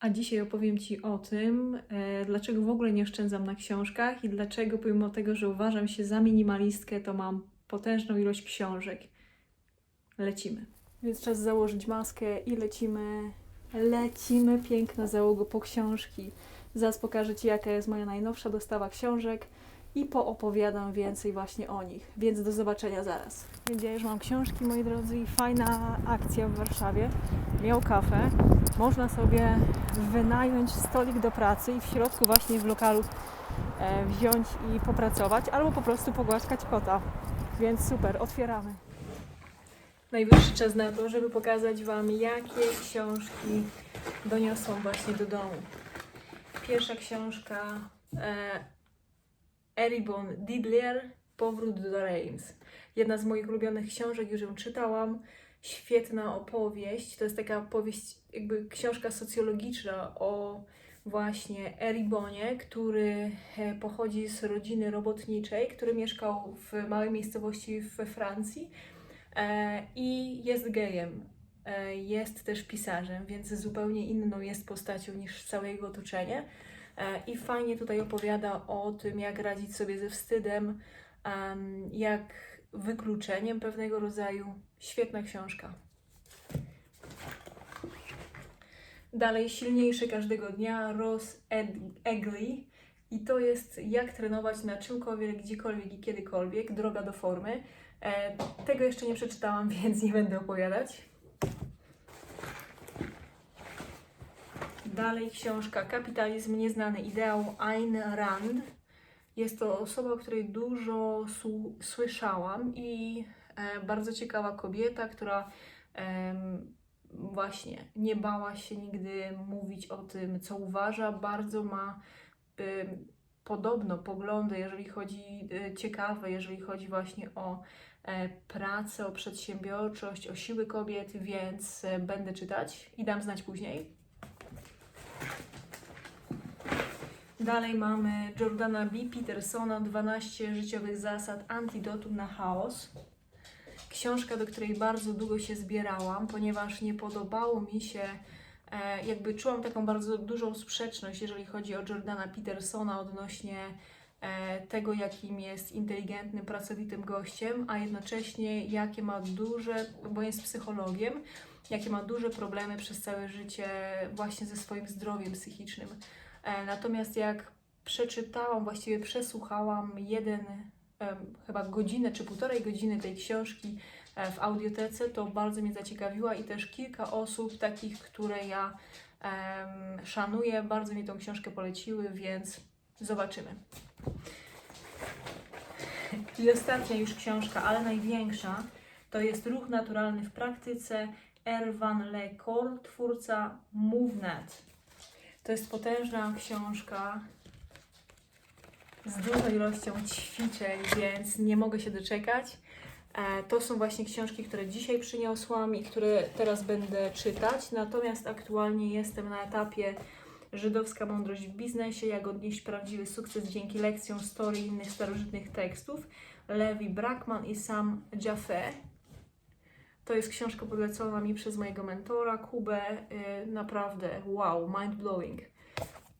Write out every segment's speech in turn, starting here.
A dzisiaj opowiem Ci o tym, e, dlaczego w ogóle nie oszczędzam na książkach i dlaczego, pomimo tego, że uważam się za minimalistkę, to mam potężną ilość książek. Lecimy. Więc czas założyć maskę i lecimy. Lecimy, piękna załogo po książki. Zaraz pokażę Ci, jaka jest moja najnowsza dostawa książek i poopowiadam więcej właśnie o nich. Więc do zobaczenia zaraz. Ja już mam książki, moi drodzy, i fajna akcja w Warszawie. Miał kafę. Można sobie wynająć stolik do pracy i w środku właśnie w lokalu e, wziąć i popracować, albo po prostu pogłaskać kota. Więc super, otwieramy. Najwyższy czas na to, żeby pokazać Wam, jakie książki doniosłam właśnie do domu. Pierwsza książka e, Eribon Didlier Powrót do Reims. Jedna z moich ulubionych książek, już ją czytałam. Świetna opowieść. To jest taka powieść, jakby książka socjologiczna o właśnie Eribonie, który e, pochodzi z rodziny robotniczej, który mieszkał w małej miejscowości we Francji e, i jest gejem. E, Jest też pisarzem, więc zupełnie inną jest postacią niż całe jego otoczenie. I fajnie tutaj opowiada o tym, jak radzić sobie ze wstydem, em, jak wykluczeniem pewnego rodzaju. Świetna książka. Dalej, silniejszy każdego dnia, Ross Egley. I to jest jak trenować na czymkolwiek, gdziekolwiek i kiedykolwiek, droga do formy. E, tego jeszcze nie przeczytałam, więc nie będę opowiadać. Dalej książka Kapitalizm, nieznany ideał Ayn Rand. Jest to osoba, o której dużo słyszałam i bardzo ciekawa kobieta, która właśnie nie bała się nigdy mówić o tym, co uważa. Bardzo ma podobno poglądy, jeżeli chodzi e, ciekawe, jeżeli chodzi właśnie o e, pracę, o przedsiębiorczość, o siły kobiet, więc e, będę czytać i dam znać później. Dalej mamy Jordana B. Petersona 12 życiowych zasad antidotum na chaos. Książka, do której bardzo długo się zbierałam, ponieważ nie podobało mi się, e, jakby czułam taką bardzo dużą sprzeczność, jeżeli chodzi o Jordana Petersona odnośnie e, tego, jakim jest inteligentnym, pracowitym gościem, a jednocześnie jakie ma duże, bo jest psychologiem, jakie ma duże problemy przez całe życie właśnie ze swoim zdrowiem psychicznym. E, Natomiast jak przeczytałam, właściwie przesłuchałam jeden, chyba godzinę czy półtorej godziny tej książki w audiotece, to bardzo mnie zaciekawiła i też kilka osób takich, które ja szanuję, bardzo mi tą książkę poleciły, więc zobaczymy. I ostatnia już książka, ale największa, to jest Ruch Naturalny w Praktyce Erwan Le Cor, twórca MoveNet. To jest potężna książka z dużą ilością ćwiczeń, więc nie mogę się doczekać. E, To są właśnie książki, które dzisiaj przyniosłam i które teraz będę czytać. Natomiast aktualnie jestem na etapie Żydowska mądrość w biznesie, jak odnieść prawdziwy sukces dzięki lekcjom story i innych starożytnych tekstów. Levi Brackman i Sam Jaffe. To jest książka polecona mi przez mojego mentora, Kubę. Yy, naprawdę wow, mind blowing.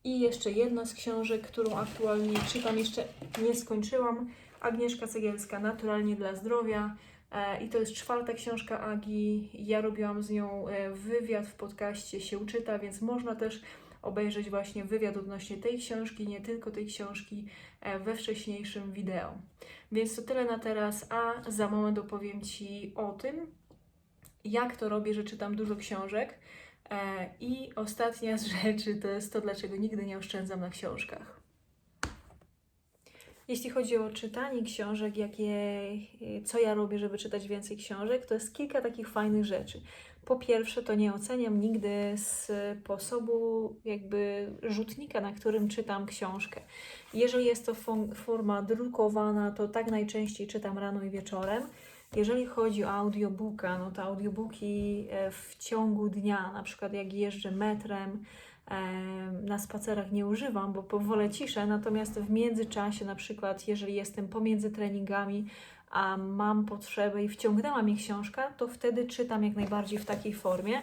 I jeszcze jedna z książek, którą aktualnie czytam, jeszcze nie skończyłam. Agnieszka Cegielska, Naturalnie dla zdrowia. E, I to jest czwarta książka Agi. Ja robiłam z nią e, wywiad w podcaście się czyta, więc można też obejrzeć właśnie wywiad odnośnie tej książki, nie tylko tej książki e, we wcześniejszym wideo. Więc to tyle na teraz, a za moment opowiem Ci o tym, jak to robię, że czytam dużo książek. E, I ostatnia z rzeczy to jest to, dlaczego nigdy nie oszczędzam na książkach. Jeśli chodzi o czytanie książek, jakie, co ja robię, żeby czytać więcej książek, to jest kilka takich fajnych rzeczy. Po pierwsze, to nie oceniam nigdy sposobu jakby rzutnika, na którym czytam książkę. Jeżeli jest to fo- forma drukowana, to tak najczęściej czytam rano i wieczorem. Jeżeli chodzi o audiobooka, no to audiobooki e, w ciągu dnia, na przykład jak jeżdżę metrem, em, na spacerach nie używam, bo powolę ciszę, natomiast w międzyczasie, na przykład jeżeli jestem pomiędzy treningami, a mam potrzebę i wciągnęła mnie książka, to wtedy czytam jak najbardziej w takiej formie.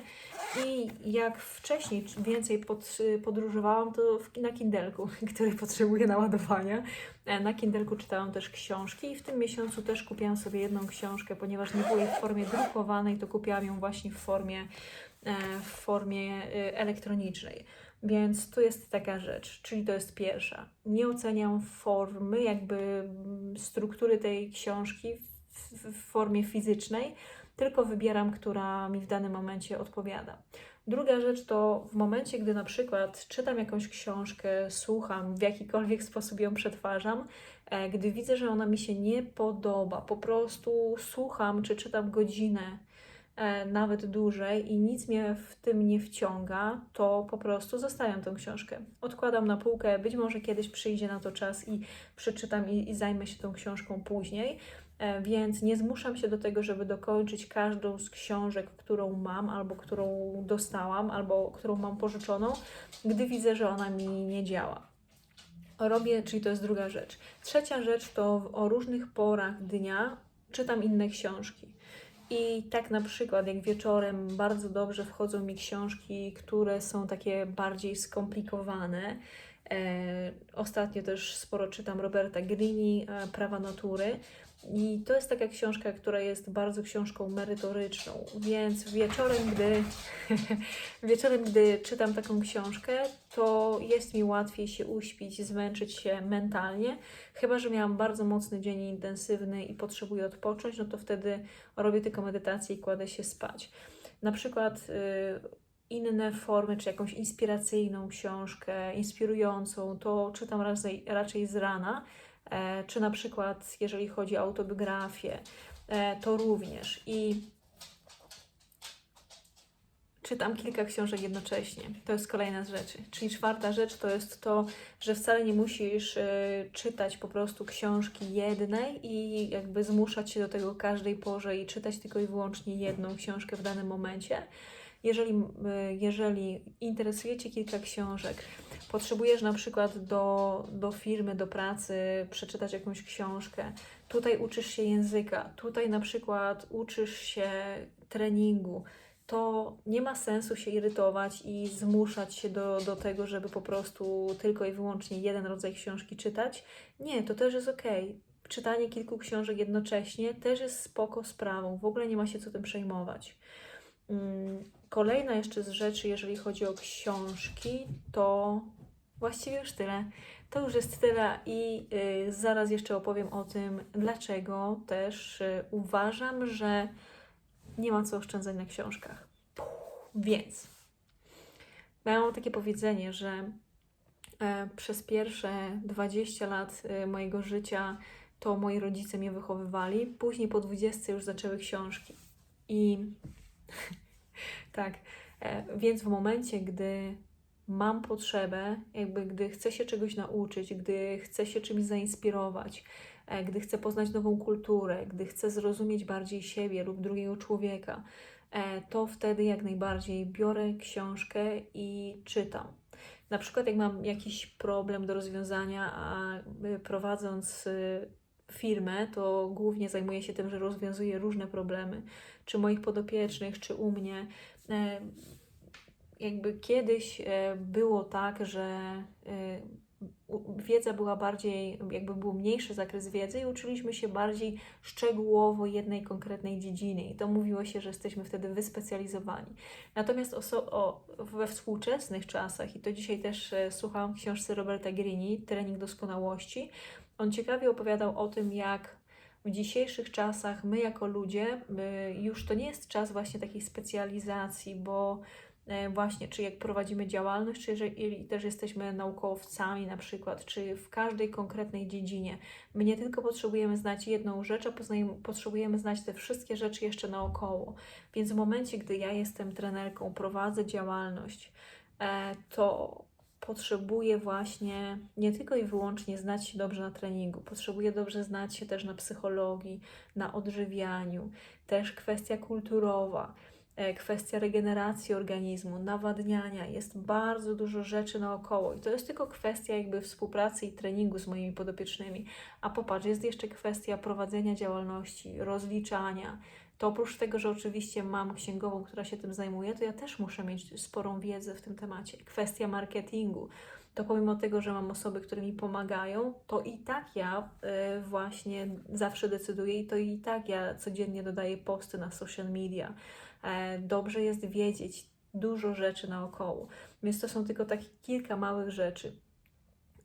I jak wcześniej więcej pod, podróżowałam, to w, na Kindelku, który potrzebuje naładowania. E, Na Kindelku czytałam też książki i w tym miesiącu też kupiłam sobie jedną książkę, ponieważ nie było jej w formie drukowanej, to kupiłam ją właśnie w formie, e, w formie e, elektronicznej. Więc to jest taka rzecz, czyli to jest pierwsza. Nie oceniam formy, jakby mm, struktury tej książki w, w, formie fizycznej, tylko wybieram, która mi w danym momencie odpowiada. Druga rzecz to w momencie, gdy na przykład czytam jakąś książkę, słucham, w jakikolwiek sposób ją przetwarzam, e, gdy widzę, że ona mi się nie podoba, po prostu słucham czy czytam godzinę, nawet dłużej i nic mnie w tym nie wciąga, to po prostu zostawiam tą książkę. Odkładam na półkę, być może kiedyś przyjdzie na to czas i przeczytam i, i zajmę się tą książką później. E, Więc nie zmuszam się do tego, żeby dokończyć każdą z książek, którą mam, albo którą dostałam, albo którą mam pożyczoną, gdy widzę, że ona mi nie działa. Robię, czyli to jest druga rzecz. Trzecia rzecz to o różnych porach dnia czytam inne książki. I tak na przykład, jak wieczorem bardzo dobrze wchodzą mi książki, które są takie bardziej skomplikowane. E, ostatnio też sporo czytam Roberta Greeni, e, Prawa natury. I to jest taka książka, która jest bardzo książką merytoryczną, więc wieczorem, gdy, wieczorem, gdy czytam taką książkę, to jest mi łatwiej się uśpić, zmęczyć się mentalnie. Chyba, że miałam bardzo mocny dzień intensywny i potrzebuję odpocząć, no to wtedy robię tylko medytację i kładę się spać. Na przykład y, inne formy, czy jakąś inspiracyjną książkę, inspirującą, to czytam raczej, raczej z rana. E, czy na przykład, jeżeli chodzi o autobiografię, e, to również. I czytam kilka książek jednocześnie. To jest kolejna z rzeczy. Czyli czwarta rzecz to jest to, że wcale nie musisz e, czytać po prostu książki jednej i jakby zmuszać się do tego każdej porze i czytać tylko i wyłącznie jedną książkę w danym momencie. Jeżeli, jeżeli interesuje Cię kilka książek, potrzebujesz na przykład do, do firmy, do pracy przeczytać jakąś książkę, tutaj uczysz się języka, tutaj na przykład uczysz się treningu, to nie ma sensu się irytować i zmuszać się do, do tego, żeby po prostu tylko i wyłącznie jeden rodzaj książki czytać. Nie, to też jest ok. Czytanie kilku książek jednocześnie też jest spoko sprawą, w ogóle nie ma się co tym przejmować. Kolejna jeszcze z rzeczy, jeżeli chodzi o książki, to właściwie już tyle. To już jest tyle i y, zaraz jeszcze opowiem o tym, dlaczego też y, uważam, że nie ma co oszczędzać na książkach. Więc ja mam takie powiedzenie, że e, przez pierwsze 20 lat e, mojego życia to moi rodzice mnie wychowywali, później po 20 już zaczęły książki. I tak, e, więc w momencie, gdy mam potrzebę, jakby gdy chcę się czegoś nauczyć, gdy chcę się czymś zainspirować, e, gdy chcę poznać nową kulturę, gdy chcę zrozumieć bardziej siebie lub drugiego człowieka, e, to wtedy jak najbardziej biorę książkę i czytam. Na przykład, jak mam jakiś problem do rozwiązania, a y, prowadząc y, firmę, to głównie zajmuję się tym, że rozwiązuję różne problemy, czy moich podopiecznych, czy u mnie. E, Jakby kiedyś e, było tak, że e, wiedza była bardziej, jakby był mniejszy zakres wiedzy i uczyliśmy się bardziej szczegółowo jednej konkretnej dziedziny i to mówiło się, że jesteśmy wtedy wyspecjalizowani. Natomiast o, we współczesnych czasach, i to dzisiaj też słuchałam w książce Roberta Greeni, Trening Doskonałości, on ciekawie opowiadał o tym, jak w dzisiejszych czasach my jako ludzie, już to nie jest czas właśnie takiej specjalizacji, bo e, właśnie, czy jak prowadzimy działalność, czy jeżeli też jesteśmy naukowcami na przykład, czy w każdej konkretnej dziedzinie. My nie tylko potrzebujemy znać jedną rzecz, a potrzebujemy znać te wszystkie rzeczy jeszcze naokoło. Więc w momencie, gdy ja jestem trenerką, prowadzę działalność, e, to potrzebuję właśnie nie tylko i wyłącznie znać się dobrze na treningu, potrzebuję dobrze znać się też na psychologii, na odżywianiu, też kwestia kulturowa. e, kwestia regeneracji organizmu, nawadniania, jest bardzo dużo rzeczy naokoło i to jest tylko kwestia jakby współpracy i treningu z moimi podopiecznymi. A popatrz, jest jeszcze kwestia prowadzenia działalności, rozliczania. To oprócz tego, że oczywiście mam księgową, która się tym zajmuje, to ja też muszę mieć sporą wiedzę w tym temacie. Kwestia marketingu to pomimo tego, że mam osoby, które mi pomagają, to i tak ja y, właśnie zawsze decyduję i to i tak ja codziennie dodaję posty na social media. E, dobrze jest wiedzieć dużo rzeczy naokoło. Więc to są tylko takie kilka małych rzeczy.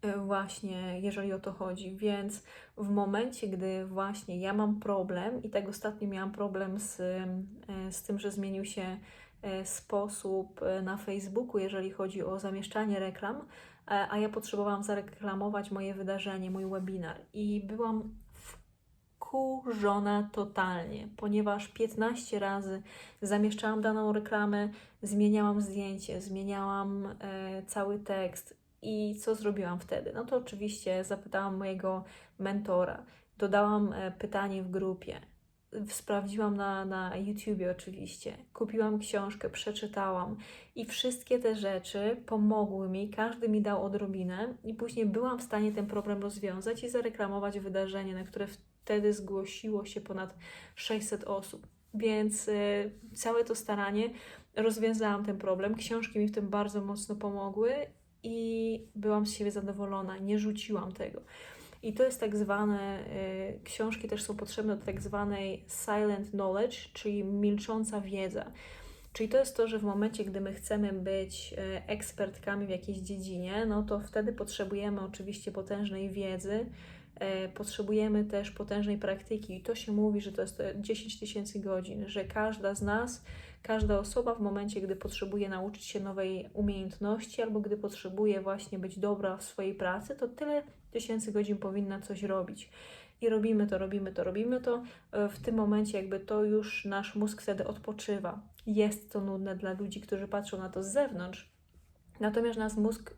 E, Właśnie, jeżeli o to chodzi, więc w momencie, gdy właśnie ja mam problem, i tak ostatnio miałam problem z, e, z tym, że zmienił się e, sposób na Facebooku, jeżeli chodzi o zamieszczanie reklam, a ja potrzebowałam zareklamować moje wydarzenie, mój webinar. I byłam wkurzona totalnie, ponieważ 15 razy zamieszczałam daną reklamę, zmieniałam zdjęcie, zmieniałam cały tekst i co zrobiłam wtedy? No to oczywiście zapytałam mojego mentora, dodałam e, pytanie w grupie, sprawdziłam na, na YouTubie oczywiście, kupiłam książkę, przeczytałam i wszystkie te rzeczy pomogły mi, każdy mi dał odrobinę i później byłam w stanie ten problem rozwiązać i zareklamować wydarzenie, na które wtedy zgłosiło się ponad 600 osób. Więc y, całe to staranie rozwiązałam ten problem. Książki mi w tym bardzo mocno pomogły i byłam z siebie zadowolona, nie rzuciłam tego. I to jest tak zwane, y, książki też są potrzebne do tak zwanej silent knowledge, czyli milcząca wiedza. Czyli to jest to, że w momencie, gdy my chcemy być y, ekspertkami w jakiejś dziedzinie, no to wtedy potrzebujemy oczywiście potężnej wiedzy, y, potrzebujemy też potężnej praktyki. I to się mówi, że to jest e, 10 tysięcy godzin, że każda z nas, każda osoba w momencie, gdy potrzebuje nauczyć się nowej umiejętności albo gdy potrzebuje właśnie być dobra w swojej pracy, to tyle tysięcy godzin powinna coś robić. I robimy to, robimy to, robimy to. E, W tym momencie jakby to już nasz mózg wtedy odpoczywa. Jest to nudne dla ludzi, którzy patrzą na to z zewnątrz. Natomiast nasz mózg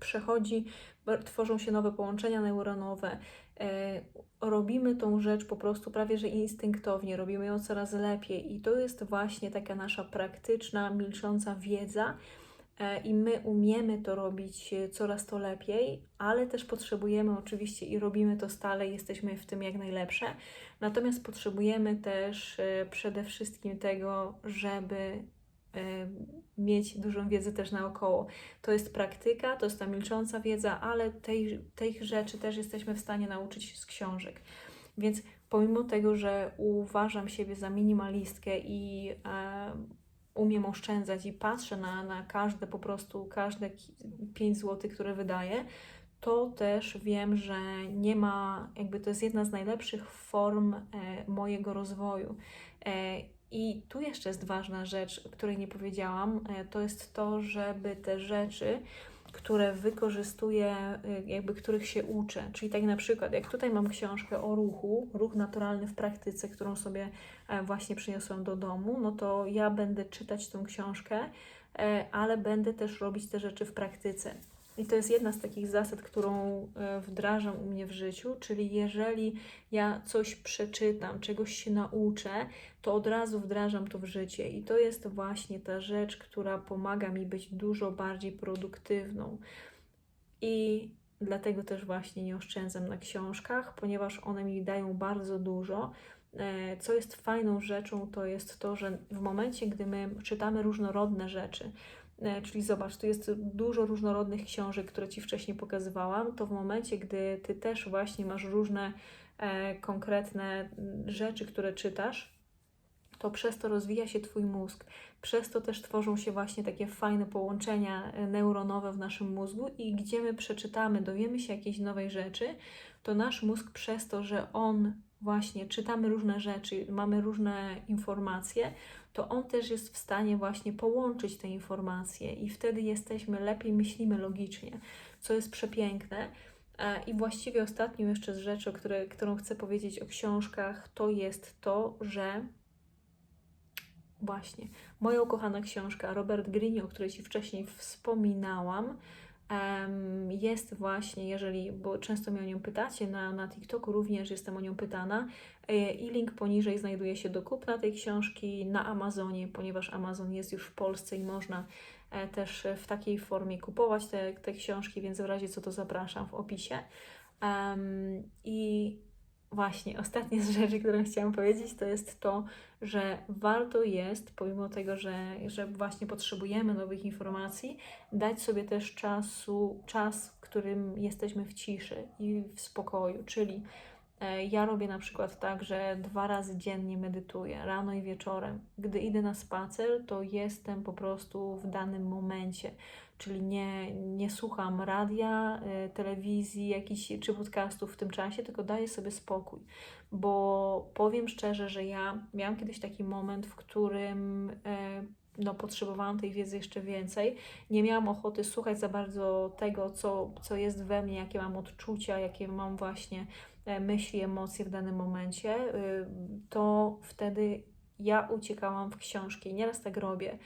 przechodzi, bo tworzą się nowe połączenia neuronowe. E, Robimy tą rzecz po prostu prawie że instynktownie, robimy ją coraz lepiej i to jest właśnie taka nasza praktyczna, milcząca wiedza, E, i my umiemy to robić e, coraz to lepiej, ale też potrzebujemy oczywiście i robimy to stale, jesteśmy w tym jak najlepsze. Natomiast potrzebujemy też e, przede wszystkim tego, żeby mieć dużą wiedzę też naokoło. To jest praktyka, to jest ta milcząca wiedza, ale tej, tych rzeczy też jesteśmy w stanie nauczyć z książek. Więc pomimo tego, że uważam siebie za minimalistkę i e, umiem oszczędzać i patrzę na, na każde po prostu, każde 5 zł, które wydaję, to też wiem, że nie ma, jakby to jest jedna z najlepszych form e, mojego rozwoju. E, I tu jeszcze jest ważna rzecz, której nie powiedziałam, e, to jest to, żeby te rzeczy, które wykorzystuję, e, jakby których się uczę. Czyli tak na przykład, jak tutaj mam książkę o ruchu, ruch naturalny w praktyce, którą sobie e, właśnie przyniosłam do domu, no to ja będę czytać tą książkę, e, ale będę też robić te rzeczy w praktyce. I to jest jedna z takich zasad, którą e, wdrażam u mnie w życiu, czyli jeżeli ja coś przeczytam, czegoś się nauczę, to od razu wdrażam to w życie. I to jest właśnie ta rzecz, która pomaga mi być dużo bardziej produktywną. I dlatego też właśnie nie oszczędzam na książkach, ponieważ one mi dają bardzo dużo. E, Co jest fajną rzeczą, to jest to, że w momencie, gdy my czytamy różnorodne rzeczy, czyli zobacz, tu jest dużo różnorodnych książek, które Ci wcześniej pokazywałam, to w momencie, gdy Ty też właśnie masz różne e, konkretne mm, rzeczy, które czytasz, to przez to rozwija się Twój mózg. Przez to też tworzą się właśnie takie fajne połączenia e, neuronowe w naszym mózgu i gdzie my przeczytamy, dowiemy się jakiejś nowej rzeczy, to nasz mózg przez to, że on właśnie czytamy różne rzeczy, mamy różne informacje, to on też jest w stanie właśnie połączyć te informacje i wtedy jesteśmy lepiej myślimy logicznie, co jest przepiękne. E, I właściwie ostatnią jeszcze z rzeczy, o której, którą chcę powiedzieć o książkach, to jest to, że Właśnie. Moja ukochana książka Robert Greene, o której Ci wcześniej wspominałam, jest właśnie, jeżeli, bo często mnie o nią pytacie, na, na TikToku również jestem o nią pytana e, i link poniżej znajduje się do kupna tej książki na Amazonie, ponieważ Amazon jest już w Polsce i można e, też w takiej formie kupować te, te książki, więc w razie co to zapraszam w opisie. I właśnie ostatnia z rzeczy, którą chciałam powiedzieć, to jest to, że warto jest, pomimo tego, że, że właśnie potrzebujemy nowych informacji, dać sobie też czasu, czas, w którym jesteśmy w ciszy i w spokoju, czyli e, ja robię na przykład tak, że dwa razy dziennie medytuję, rano i wieczorem. Gdy idę na spacer, to jestem po prostu w danym momencie, czyli nie, nie słucham radia, e, telewizji jakichś, czy podcastów w tym czasie, tylko daję sobie spokój. Bo powiem szczerze, że ja miałam kiedyś taki moment, w którym e, no, potrzebowałam tej wiedzy jeszcze więcej. Nie miałam ochoty słuchać za bardzo tego, co, co jest we mnie, jakie mam odczucia, jakie mam właśnie e, myśli, emocje w danym momencie, y, to wtedy ja uciekałam w książki. Nieraz tak robię.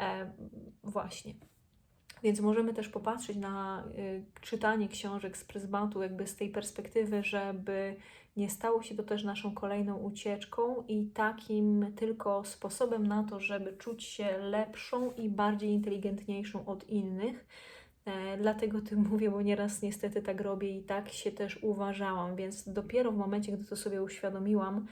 E, Właśnie. Więc możemy też popatrzeć na y, czytanie książek z pryzmatu, jakby z tej perspektywy, żeby nie stało się to też naszą kolejną ucieczką i takim tylko sposobem na to, żeby czuć się lepszą i bardziej inteligentniejszą od innych. E, dlatego tym mówię, bo nieraz niestety tak robię i tak się też uważałam, więc dopiero w momencie, gdy to sobie uświadomiłam,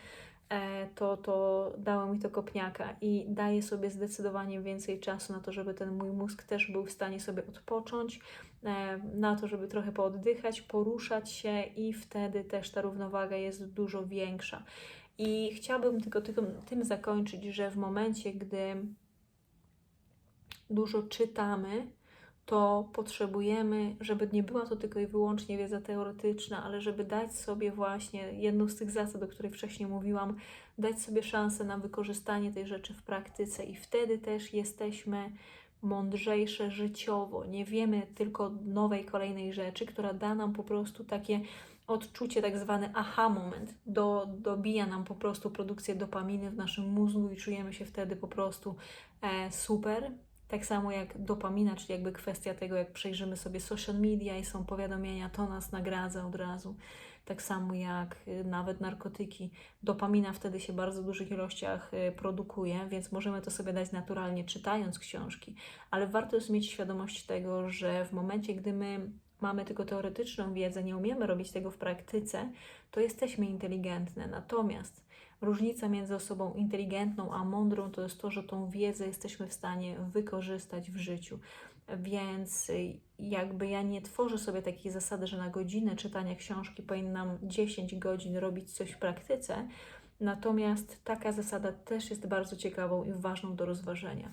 to, to dało mi to kopniaka i daję sobie zdecydowanie więcej czasu na to, żeby ten mój mózg też był w stanie sobie odpocząć, e, na to, żeby trochę pooddychać, poruszać się i wtedy też ta równowaga jest dużo większa. I chciałabym tylko tym, tym zakończyć, że w momencie, gdy dużo czytamy, to potrzebujemy, żeby nie była to tylko i wyłącznie wiedza teoretyczna, ale żeby dać sobie właśnie jedną z tych zasad, o której wcześniej mówiłam, dać sobie szansę na wykorzystanie tej rzeczy w praktyce i wtedy też jesteśmy mądrzejsze życiowo. Nie wiemy tylko nowej, kolejnej rzeczy, która da nam po prostu takie odczucie, tak zwany aha moment, do, dobija nam po prostu produkcję dopaminy w naszym mózgu i czujemy się wtedy po prostu e, super, tak samo jak dopamina, czyli jakby kwestia tego, jak przejrzymy sobie social media i są powiadomienia, to nas nagradza od razu. Tak samo jak y, nawet narkotyki. Dopamina wtedy się w bardzo dużych ilościach y, produkuje, więc możemy to sobie dać naturalnie czytając książki, ale warto jest mieć świadomość tego, że w momencie, gdy my mamy tylko teoretyczną wiedzę, nie umiemy robić tego w praktyce, to jesteśmy inteligentne. Natomiast Różnica między osobą inteligentną a mądrą to jest to, że tą wiedzę jesteśmy w stanie wykorzystać w życiu. Więc y, jakby ja nie tworzę sobie takiej zasady, że na godzinę czytania książki powinnam 10 godzin robić coś w praktyce. Natomiast taka zasada też jest bardzo ciekawą i ważną do rozważenia.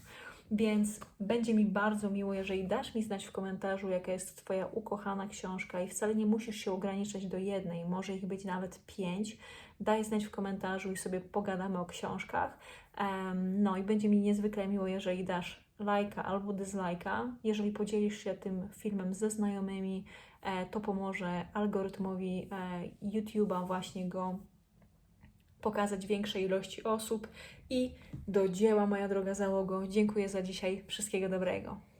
Więc będzie mi bardzo miło, jeżeli dasz mi znać w komentarzu, jaka jest Twoja ukochana książka i wcale nie musisz się ograniczać do jednej, może ich być nawet pięć. Daj znać w komentarzu i sobie pogadamy o książkach. No i będzie mi niezwykle miło, jeżeli dasz lajka albo dyslajka. Jeżeli podzielisz się tym filmem ze znajomymi, e, to pomoże algorytmowi e, YouTube'a właśnie go pokazać większej ilości osób. I do dzieła, moja droga załogo. Dziękuję za dzisiaj. Wszystkiego dobrego.